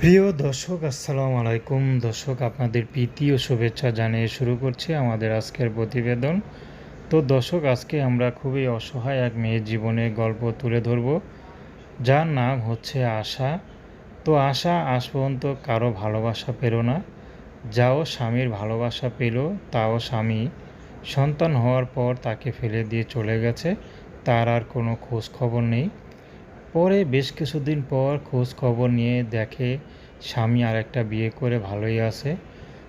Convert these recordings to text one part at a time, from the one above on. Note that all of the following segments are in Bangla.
প্রিয় দর্শক, আসসালামু আলাইকুম। দর্শক, আপনাদের প্রীতি ও শুভেচ্ছা জানিয়ে শুরু করছি আমাদের আজকের প্রতিবেদন। তো দর্শক, আজকে আমরা খুবই অসহায় এক মেয়ের জীবনের গল্প তুলে ধরব। যার নাম হচ্ছে আশা। তো আশা, আজ পর্যন্ত কারও ভালোবাসা পেল না। যাও স্বামীর ভালোবাসা পেল, তাও স্বামী। সন্তান হওয়ার পর তাকে ফেলে দিয়ে চলে গেছে। তার আর কোনো খোঁজ খবর নেই। পরে বেশ কিছুদিন পর খোঁজ খবর নিয়ে দেখে স্বামী আর একটা বিয়ে করে ভালোই আছে।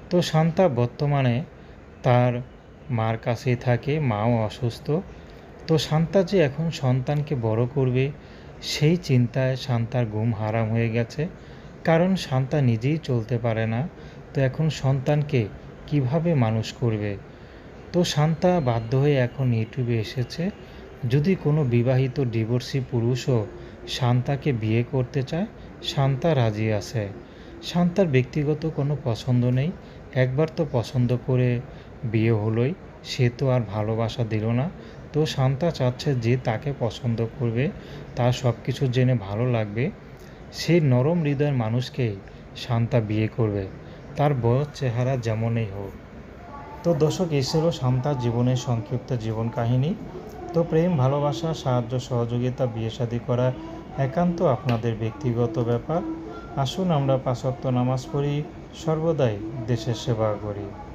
তো শান্তা বর্তমানে তার মার কাছেই থাকে, মাও অসুস্থ। তো শান্তা যে এখন সন্তানকে বড় করবে, সেই চিন্তায় শান্তার ঘুম হারাম হয়ে গেছে। কারণ শান্তা নিজেই চলতে পারে না। তো এখন সন্তানকে কীভাবে মানুষ করবে? তো শান্তা বাধ্য হয়ে এখন ইউটিউবে এসেছে। যদি কোনো বিবাহিত ডিভোর্সি পুরুষও শান্তাকে বিয়ে করতে চায়, শান্তা রাজি আছে। শান্তার ব্যক্তিগত কোনো পছন্দ নেই। একবার তো পছন্দ করে বিয়ে হলোই, সে তো আর ভালোবাসা দিল না। তো শান্তা চাচ্ছে যে তাকে পছন্দ করবে তার সব কিছু জেনে ভালো লাগবে। সেই নরম হৃদয়ের মানুষকে শান্তা বিয়ে করবে। তার বয়স, চেহারা যেমনই হোক। তো দর্শক, এই ছিল শান্তার জীবনের সংক্ষিপ্ত জীবন কাহিনী। তো প্রেম, ভালোবাসা, সাহায্য, সহযোগিতা, বিয়ে শাদী করা একান্ত আপনাদের ব্যক্তিগত ব্যাপার। আসুন আমরা পাশত্ব নামাজ পড়ি, সর্বদাই দেশের সেবা করি।